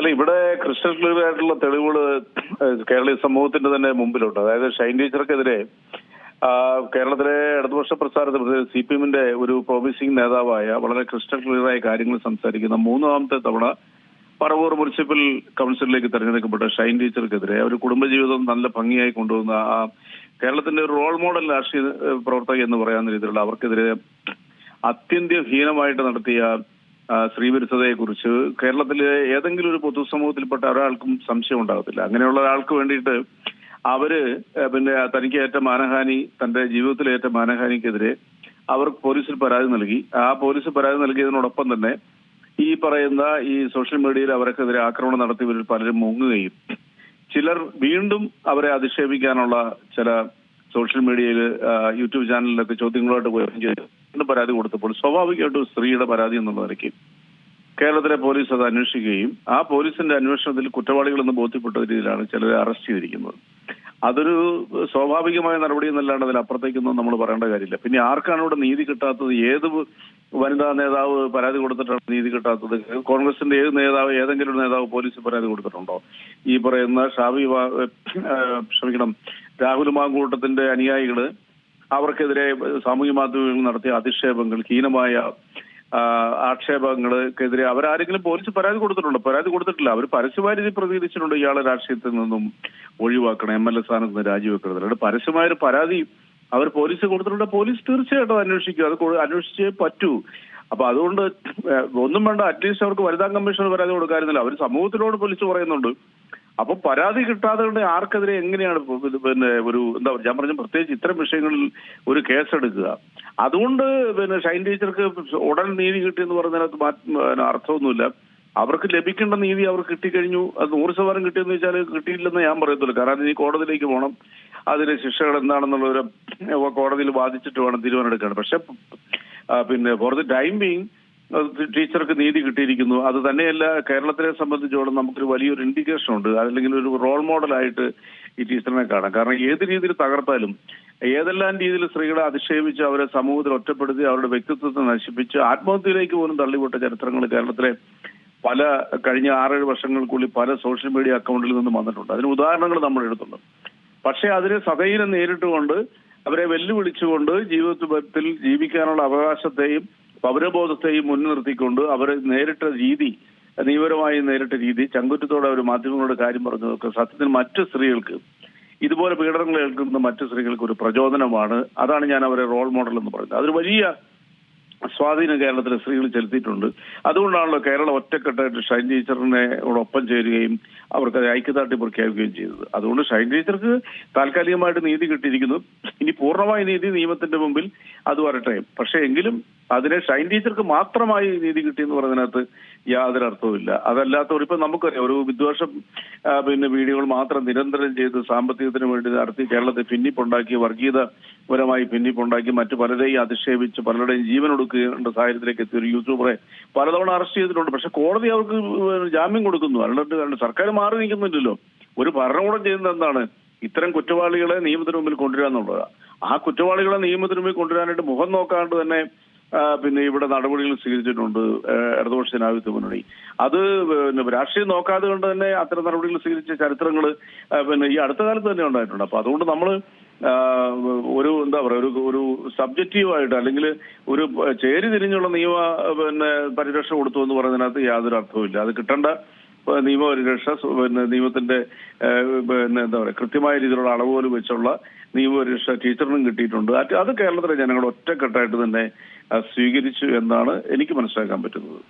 അല്ല ഇവിടെ crystal clear ആയിട്ടുള്ള തെളിവുകൾ കേരളീയ സമൂഹത്തിന്റെ തന്നെ മുമ്പിലുണ്ട്. അതായത് ഷൈൻ ടീച്ചർക്കെതിരെ കേരളത്തിലെ ഇടതുപക്ഷ പ്രസ്ഥാനത്തിൽ സി പി എമ്മിന്റെ ഒരു പ്രോമിസിംഗ് നേതാവായ വളരെ ക്രിസ്റ്റൽ ക്ലിയറായ കാര്യങ്ങൾ സംസാരിക്കുന്ന മൂന്നാമത്തെ തവണ പറവൂർ മുനിസിപ്പൽ കൗൺസിലിലേക്ക് തെരഞ്ഞെടുക്കപ്പെട്ട ഷൈൻ ടീച്ചർക്കെതിരെ ഒരു കുടുംബജീവിതം നല്ല ഭംഗിയായി കൊണ്ടുവന്ന ആ കേരളത്തിന്റെ ഒരു റോൾ മോഡൽ രാഷ്ട്രീയ പ്രവർത്തക എന്ന് പറയാവുന്ന രീതിയിലുള്ള അവർക്കെതിരെ അത്യന്തം ഹീനമായിട്ട് നടത്തിയ ആ, സ്ത്രീവിരുദ്ധതയെ കുറിച്ച് കേരളത്തിലെ ഏതെങ്കിലും ഒരു പൊതുസമൂഹത്തിൽപ്പെട്ട ഒരാൾക്കും സംശയം ഉണ്ടാകത്തില്ല. അങ്ങനെയുള്ള ഒരാൾക്ക് വേണ്ടിയിട്ട് അവർ പിന്നെ തനിക്ക് ഏറ്റ മാനഹാനി തന്റെ ജീവിതത്തിലേറ്റ മാനഹാനിക്കെതിരെ അവർ പോലീസിൽ പരാതി നൽകി. ആ പോലീസ് പരാതി നൽകിയതിനോടൊപ്പം തന്നെ ഈ പറയുന്ന ഈ സോഷ്യൽ മീഡിയയിൽ അവർക്കെതിരെ ആക്രമണം നടത്തിയവരിൽ പലരും മുങ്ങുകയും ചിലർ വീണ്ടും അവരെ അധിക്ഷേപിക്കാനുള്ള ചില സോഷ്യൽ മീഡിയയിൽ യൂട്യൂബ് ചാനലിലൊക്കെ ചോദ്യങ്ങളുമായിട്ട് പോവുകയും ചെയ്തു. എന്ന് പരാതി കൊടുത്തപ്പോൾ സ്വാഭാവികമായിട്ടും സ്ത്രീയുടെ പരാതി എന്നുള്ള നിലയ്ക്ക് കേരളത്തിലെ പോലീസ് അത് അന്വേഷിക്കുകയും ആ പോലീസിന്റെ അന്വേഷണത്തിൽ കുറ്റവാളികളെന്ന് ബോധ്യപ്പെട്ട രീതിയിലാണ് ചിലരെ അറസ്റ്റ് ചെയ്തിരിക്കുന്നത്. അതൊരു സ്വാഭാവികമായ നടപടി എന്നല്ലാണ്ട് അതിലപ്പുറത്തേക്കൊന്നും നമ്മൾ പറയേണ്ട കാര്യമില്ല. പിന്നെ ആർക്കാണ് ഇവിടെ നീതി കിട്ടാത്തത്? ഏത് വനിതാ നേതാവ് പരാതി കൊടുത്തിട്ടാണ് നീതി കിട്ടാത്തത്? കോൺഗ്രസിന്റെ ഏത് നേതാവ് ഏതെങ്കിലും ഒരു നേതാവ് പോലീസ് പരാതി കൊടുത്തിട്ടുണ്ടോ? ഈ പറയുന്ന ഷാബി ക്ഷമിക്കണം രാഹുൽ മാങ്കൂട്ടത്തിന്റെ അനുയായികൾ അവർക്കെതിരെ സാമൂഹ്യ മാധ്യമങ്ങളിൽ നടത്തിയ അധിക്ഷേപങ്ങൾ ഹീനമായ ആക്ഷേപങ്ങൾക്കെതിരെ അവരാരെങ്കിലും പോലീസ് പരാതി കൊടുത്തിട്ടുണ്ട്? പരാതി കൊടുത്തിട്ടില്ല. അവർ പരസ്യമായി പ്രതികരിച്ചിട്ടുണ്ട് ഇയാളെ രാഷ്ട്രീയത്തിൽ നിന്നും ഒഴിവാക്കണം എം എൽ എ സ്ഥാനത്ത് നിന്ന് രാജിവെക്കരുത്. അല്ലാണ്ട് പരസ്യമായ ഒരു പരാതി അവർ പോലീസ് കൊടുത്തിട്ടുണ്ട് പോലീസ് തീർച്ചയായിട്ടും അന്വേഷിക്കും. അത് അന്വേഷിച്ചേ പറ്റൂ. അപ്പൊ അതുകൊണ്ട് ഒന്നും വേണ്ട അറ്റ്ലീസ്റ്റ് അവർക്ക് വനിതാ കമ്മീഷൻ പരാതി കൊടുക്കാറില്ല അവർ സമൂഹത്തിനോട് പോലീസ് പറയുന്നുണ്ട്. അപ്പൊ പരാതി കിട്ടാതെ കൊണ്ട് ആർക്കെതിരെ എങ്ങനെയാണ് പിന്നെ ഒരു എന്താ ഞാൻ പറഞ്ഞ പ്രത്യേകിച്ച് ഇത്തരം വിഷയങ്ങളിൽ ഒരു കേസെടുക്കുക. അതുകൊണ്ട് പിന്നെ ഷൈൻ ടീച്ചർക്ക് ഉടൻ നീതി കിട്ടിയെന്ന് പറഞ്ഞതിനകത്ത് മാറ്റ- അർത്ഥമൊന്നുമില്ല. അവർക്ക് ലഭിക്കേണ്ട നീതി അവർക്ക് കിട്ടിക്കഴിഞ്ഞു. അത് നൂറ് ശതമാനം കിട്ടിയെന്ന് വെച്ചാൽ കിട്ടിയില്ലെന്ന് ഞാൻ പറയത്തില്ല. കാരണം ഇനി കോടതിയിലേക്ക് പോകണം. അതിന് ശിക്ഷകൾ എന്താണെന്നുള്ളവരെ കോടതിയിൽ ബാധിച്ചിട്ട് വേണം തീരുമാനം എടുക്കാൻ പക്ഷെ പിന്നെ ഫോർ ദി ടൈം ബീങ് ടീച്ചർക്ക് നീതി കിട്ടിയിരിക്കുന്നു. അത് തന്നെയല്ല കേരളത്തിനെ സംബന്ധിച്ചോളം നമുക്കൊരു വലിയൊരു ഇൻഡിക്കേഷൻ ഉണ്ട്. അല്ലെങ്കിൽ ഒരു റോൾ മോഡലായിട്ട് ഈ ടീച്ചറിനെ കാണാം. കാരണം ഏത് രീതിയിൽ തകർത്താലും ഏതെല്ലാം രീതിയിൽ സ്ത്രീകളെ അധിക്ഷേപിച്ച് അവരെ സമൂഹത്തിൽ ഒറ്റപ്പെടുത്തി അവരുടെ വ്യക്തിത്വത്തെ നശിപ്പിച്ച് ആത്മഹത്യയിലേക്ക് പോലും തള്ളിവിട്ട ചരിത്രങ്ങൾ കേരളത്തിലെ പല കഴിഞ്ഞ ആറേഴ് വർഷങ്ങൾക്കുള്ളിൽ പല സോഷ്യൽ മീഡിയ അക്കൗണ്ടിൽ നിന്നും വന്നിട്ടുണ്ട്. അതിന് ഉദാഹരണങ്ങൾ നമ്മൾ എടുത്തുണ്ട് പക്ഷേ അതിനെ സതൈര്യം നേരിട്ടുകൊണ്ട് അവരെ വെല്ലുവിളിച്ചുകൊണ്ട് ജീവിതത്തിൽ ജീവിക്കാനുള്ള അവകാശത്തെയും പൗരബോധത്തെയും മുൻനിർത്തിക്കൊണ്ട് അവരെ നേരിട്ട രീതി നിയമപരമായി നേരിട്ട രീതി ചങ്കുറ്റത്തോടെ അവർ മാധ്യമങ്ങളോട് കാര്യം പറഞ്ഞതൊക്കെ സത്യത്തിൽ മറ്റു സ്ത്രീകൾക്ക് ഇതുപോലെ പീഡനങ്ങൾ ഏൽക്കുന്ന മറ്റു സ്ത്രീകൾക്ക് ഒരു പ്രചോദനമാണ്. അതാണ് ഞാൻ അവരെ റോൾ മോഡൽ എന്ന് പറയുന്നത്. അതൊരു വലിയ സ്വാധീനം കേരളത്തിലെ സ്ത്രീകൾ ചെലുത്തിയിട്ടുണ്ട്. അതുകൊണ്ടാണല്ലോ കേരളം ഒറ്റക്കെട്ടായിട്ട് ഷൈൻ ടീച്ചറിനെ ഒപ്പം ചേരുകയും അവർക്ക് ഐക്യദാർഢ്യം പ്രഖ്യാപിക്കുകയും ചെയ്തത്. അതുകൊണ്ട് ഷൈൻ ടീച്ചർക്ക് താൽക്കാലികമായിട്ട് നീതി കിട്ടിയിരിക്കുന്നു. ഇനി പൂർണമായ നീതി നിയമത്തിന്റെ മുമ്പിൽ അത് വരട്ടെ. പക്ഷെ എങ്കിലും അതിനെ ഷൈൻ ടീച്ചർക്ക് മാത്രമായി നീതി കിട്ടിയെന്ന് പറയുന്നതിനകത്ത് യാതൊരു അർത്ഥവുമില്ല അതല്ലാത്തവർ ഇപ്പൊ നമുക്കറിയാം ഒരു വിദ്വേഷം പിന്നെ വീഡിയോകൾ മാത്രം നിരന്തരം ചെയ്ത് സാമ്പത്തികത്തിന് വേണ്ടി നടത്തി കേരളത്തെ ഭിന്നിപ്പുണ്ടാക്കി വർഗീയതപരമായി ഭിന്നിപ്പുണ്ടാക്കി മറ്റു പലരെയും അധിക്ഷേപിച്ച് പലരുടെയും ജീവൻ ഒടുക്കേണ്ട സാഹചര്യത്തിലേക്ക് എത്തിയ ഒരു യൂട്യൂബറെ പലതവണ അറസ്റ്റ് ചെയ്തിട്ടുണ്ട്. പക്ഷെ കോടതി അവർക്ക് ജാമ്യം കൊടുക്കുന്നു. അല്ലാണ്ട് സർക്കാർ മാറി നിൽക്കുന്നില്ലല്ലോ. ഒരു ഭരണകൂടം ചെയ്യുന്നത് എന്താണ്? ഇത്തരം കുറ്റവാളികളെ നിയമത്തിന് മുമ്പിൽ കൊണ്ടുവരാന്നുള്ളതാണ് ആ കുറ്റവാളികളെ നിയമത്തിന് മുമ്പിൽ കൊണ്ടുവരാനായിട്ട് മുഖം നോക്കാണ്ട് തന്നെ പിന്നെ ഇവിടെ നടപടികൾ സ്വീകരിച്ചിട്ടുണ്ട് ഇടതുപക്ഷ ജനാധിപത്യ മുന്നണി. അത് പിന്നെ രാഷ്ട്രീയം നോക്കാതെ കൊണ്ട് തന്നെ അത്തരം നടപടികൾ സ്വീകരിച്ച ചരിത്രങ്ങൾ പിന്നെ ഈ അടുത്ത കാലത്ത് തന്നെ ഉണ്ടായിട്ടുണ്ട്. അപ്പൊ അതുകൊണ്ട് നമ്മൾ ഒരു എന്താ പറയുക ഒരു ഒരു സബ്ജക്റ്റീവായിട്ട് അല്ലെങ്കിൽ ഒരു ചേരി തിരിഞ്ഞുള്ള നിയമ പിന്നെ പരിരക്ഷ കൊടുത്തു എന്ന് പറയുന്നതിനകത്ത് യാതൊരു അർത്ഥവുമില്ല അത് കിട്ടേണ്ട നിയമപരിരക്ഷ പിന്നെ നിയമത്തിന്റെ പിന്നെ എന്താ പറയുക കൃത്യമായ രീതിയിലുള്ള അളവ് പോലും വെച്ചുള്ള നിയമപരിരക്ഷ ടീച്ചറിനും കിട്ടിയിട്ടുണ്ട്. അത് കേരളത്തിലെ ജനങ്ങൾ ഒറ്റക്കെട്ടായിട്ട് തന്നെ സ്വീകരിച്ചു എന്നാണ് എനിക്ക് മനസ്സിലാക്കാൻ പറ്റുന്നത്.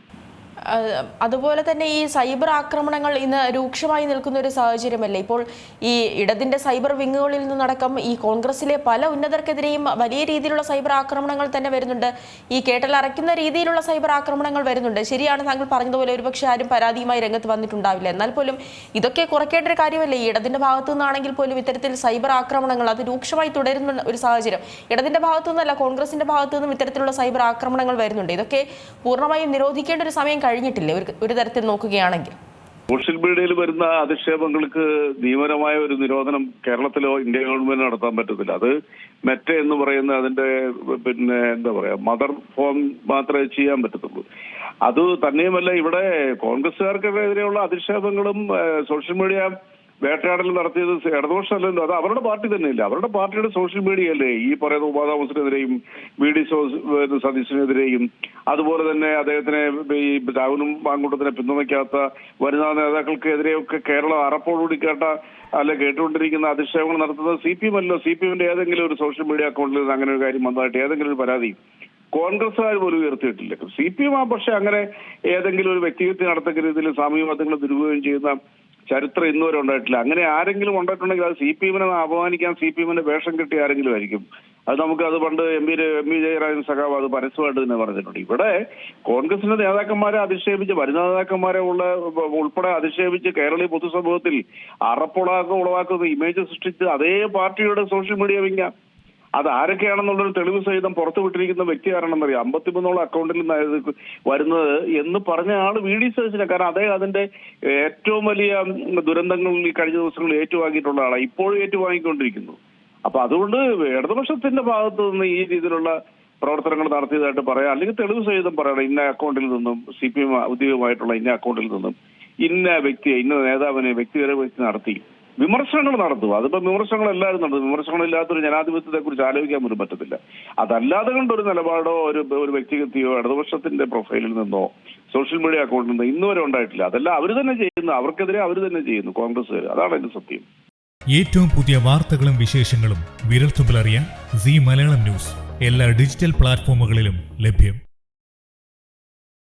അതുപോലെ തന്നെ ഈ സൈബർ ആക്രമണങ്ങൾ ഇന്ന് രൂക്ഷമായി നിൽക്കുന്ന ഒരു സാഹചര്യമല്ലേ? ഇപ്പോൾ ഈ ഇടതിന്റെ സൈബർ വിങ്ങുകളിൽ നിന്നടക്കം ഈ കോൺഗ്രസിലെ പല ഉന്നതർക്കെതിരെയും വലിയ രീതിയിലുള്ള സൈബർ ആക്രമണങ്ങൾ തന്നെ വരുന്നുണ്ട്. ഈ കേട്ടലറയ്ക്കുന്ന രീതിയിലുള്ള സൈബർ ആക്രമണങ്ങൾ വരുന്നുണ്ട്. ശരിയാണ് താങ്കൾ പറഞ്ഞതുപോലെ ഒരുപക്ഷെ ആരും പരാതിയുമായി രംഗത്ത് വന്നിട്ടുണ്ടാവില്ല. എന്നാൽ പോലും ഇതൊക്കെ കുറയ്ക്കേണ്ട ഒരു കാര്യമല്ലേ? ഈ ഭാഗത്തു നിന്നാണെങ്കിൽ പോലും ഇത്തരത്തിൽ സൈബർ ആക്രമണങ്ങൾ അത് രൂക്ഷമായി തുടരുന്ന ഒരു സാഹചര്യം. ഇടതിന്റെ ഭാഗത്തു നിന്നല്ല കോൺഗ്രസിന്റെ ഭാഗത്തു നിന്നും ഇത്തരത്തിലുള്ള സൈബർ ആക്രമണങ്ങൾ വരുന്നുണ്ട്. ഇതൊക്കെ പൂർണമായും നിരോധിക്കേണ്ട ഒരു സമയം കഴിഞ്ഞിട്ടില്ലേ? ഒരു തരത്തിൽ നോക്കുകയാണെങ്കിൽ. സോഷ്യൽ മീഡിയയിൽ വരുന്ന അധിക്ഷേപങ്ങൾക്ക് നിയമപരമായ ഒരു നിരോധനം കേരളത്തിലോ ഇന്ത്യ ഗവൺമെന്റ് നടത്താൻ പറ്റത്തില്ല. അത് മെറ്റ എന്ന് പറയുന്ന അതിന്റെ പിന്നെ എന്താ പറയാ മദർ ഫോം മാത്രമേ ചെയ്യാൻ പറ്റത്തുള്ളൂ. അത് തന്നെയുമല്ല ഇവിടെ കോൺഗ്രസുകാർക്കെതിരെയുള്ള അധിക്ഷേപങ്ങളും സോഷ്യൽ മീഡിയ വേട്ടയാടൽ നടത്തിയത് ഇടതുപക്ഷമല്ലല്ലോ അത് അവരുടെ പാർട്ടി തന്നെയല്ലേ. അവരുടെ പാർട്ടിയുടെ സോഷ്യൽ മീഡിയ അല്ലേ ഈ പറയുന്ന ഉപാതാമസിനെതിരെയും വി ഡി സതീശനെതിരെയും അതുപോലെ തന്നെ അദ്ദേഹത്തിനെ ഈ രാഹുലും പാങ്കൂട്ടത്തിനെ പിന്തുണയ്ക്കാത്ത വനിതാ നേതാക്കൾക്കെതിരെയൊക്കെ കേരളം അറപ്പോടുകൂടി കേട്ട അല്ലെ കേട്ടുകൊണ്ടിരിക്കുന്ന അധിക്ഷേപങ്ങൾ നടത്തുന്നത് സി പി എം അല്ലോ. സി പി എമ്മിന്റെ ഏതെങ്കിലും ഒരു സോഷ്യൽ മീഡിയ അക്കൗണ്ടിൽ അങ്ങനെ ഒരു കാര്യം വന്നതായിട്ട് ഏതെങ്കിലും ഒരു പരാതി കോൺഗ്രസ്സുകാർ പോലും ഉയർത്തിയിട്ടില്ല. സി പി എം ആ പക്ഷെ അങ്ങനെ ഏതെങ്കിലും ഒരു വ്യക്തിഗത നടത്തക്ക രീതിയിൽ സാമൂഹ്യ മാധ്യമങ്ങൾ ദുരുപയോഗം ചെയ്യുന്ന ചരിത്രം ഇന്നുവരെ ഉണ്ടായിട്ടില്ല. അങ്ങനെ ആരെങ്കിലും ഉണ്ടായിട്ടുണ്ടെങ്കിൽ അത് സി പി എമ്മിനെ അപമാനിക്കാൻ സി പി എമ്മിന്റെ വേഷം കെട്ടി ആരെങ്കിലും ആയിരിക്കും. അത് നമുക്ക് അത് പണ്ട് M P M V Jayarajan സഖാവ് അത് പരസ്യമായിട്ട് തന്നെ പറഞ്ഞിട്ടുണ്ട്. ഇവിടെ കോൺഗ്രസിന്റെ നേതാക്കന്മാരെ അധിക്ഷേപിച്ച് വരുന്ന നേതാക്കന്മാരെ ഉള്ള ഉൾപ്പെടെ അധിക്ഷേപിച്ച് കേരളീയ പൊതുസമൂഹത്തിൽ അറപ്പുളാക്കം ഉളവാക്കുന്ന ഇമേജ് സൃഷ്ടിച്ച് അതേ പാർട്ടിയുടെ സോഷ്യൽ മീഡിയ വിങ്ങ. അത് ആരൊക്കെയാണെന്നുള്ളൊരു തെളിവ് സഹിതം പുറത്തു വിട്ടിരിക്കുന്ന വ്യക്തി ആരാണെന്നറിയാം? അമ്പത്തിമൂന്നോളം അക്കൗണ്ടിൽ നിന്ന് വരുന്നത് എന്ന് പറഞ്ഞ ആൾ വി ഡി സതീശന. കാരണം അദ്ദേഹം അതിന്റെ ഏറ്റവും വലിയ ദുരന്തങ്ങളിൽ ഈ കഴിഞ്ഞ ദിവസങ്ങളിൽ ഏറ്റുവാങ്ങിയിട്ടുള്ള ആളാണ് ഇപ്പോഴും ഏറ്റുവാങ്ങിക്കൊണ്ടിരിക്കുന്നു. അപ്പൊ അതുകൊണ്ട് ഇടതുപക്ഷത്തിന്റെ ഭാഗത്തു നിന്ന് ഈ രീതിയിലുള്ള പ്രവർത്തനങ്ങൾ നടത്തിയതായിട്ട് പറയാം. അല്ലെങ്കിൽ തെളിവ് സഹിതം പറയണം ഇന്ന അക്കൗണ്ടിൽ നിന്നും സി പി എം ഔദ്യോഗികമായിട്ടുള്ള ഇന്ന അക്കൗണ്ടിൽ നിന്നും ഇന്ന വ്യക്തിയെ ഇന്ന നേതാവിനെ വ്യക്തിപര വ്യക്തി നടത്തി. വിമർശനങ്ങൾ നടത്തുക അതിപ്പോ വിമർശനങ്ങൾ എല്ലാവരും നടത്തും. വിമർശനങ്ങളില്ലാത്തൊരു ജനാധിപത്യത്തെ കുറിച്ച് ആലോചിക്കാൻ പോലും പറ്റത്തില്ല. അതല്ലാതെ കൊണ്ട് ഒരു നിലപാടോ ഒരു ഒരു വ്യക്തിഗതിയോ ഇടതുപക്ഷത്തിന്റെ പ്രൊഫൈലിൽ നിന്നോ സോഷ്യൽ മീഡിയ അക്കൗണ്ടിൽ നിന്നോ ഇന്നുവരെ ഉണ്ടായിട്ടില്ല. അതല്ല അവർ തന്നെ ചെയ്യുന്നു. അവർക്കെതിരെ അവർ തന്നെ ചെയ്യുന്നു കോൺഗ്രസ്സുകാർ അതാണ് എന്റെ സത്യം. ഏറ്റവും പുതിയ വാർത്തകളും വിശേഷങ്ങളും വിരൽത്തുമ്പിലറിയാൻ സി മലയാളം ന്യൂസ്. എല്ലാ ഡിജിറ്റൽ പ്ലാറ്റ്ഫോമുകളിലും ലഭ്യം.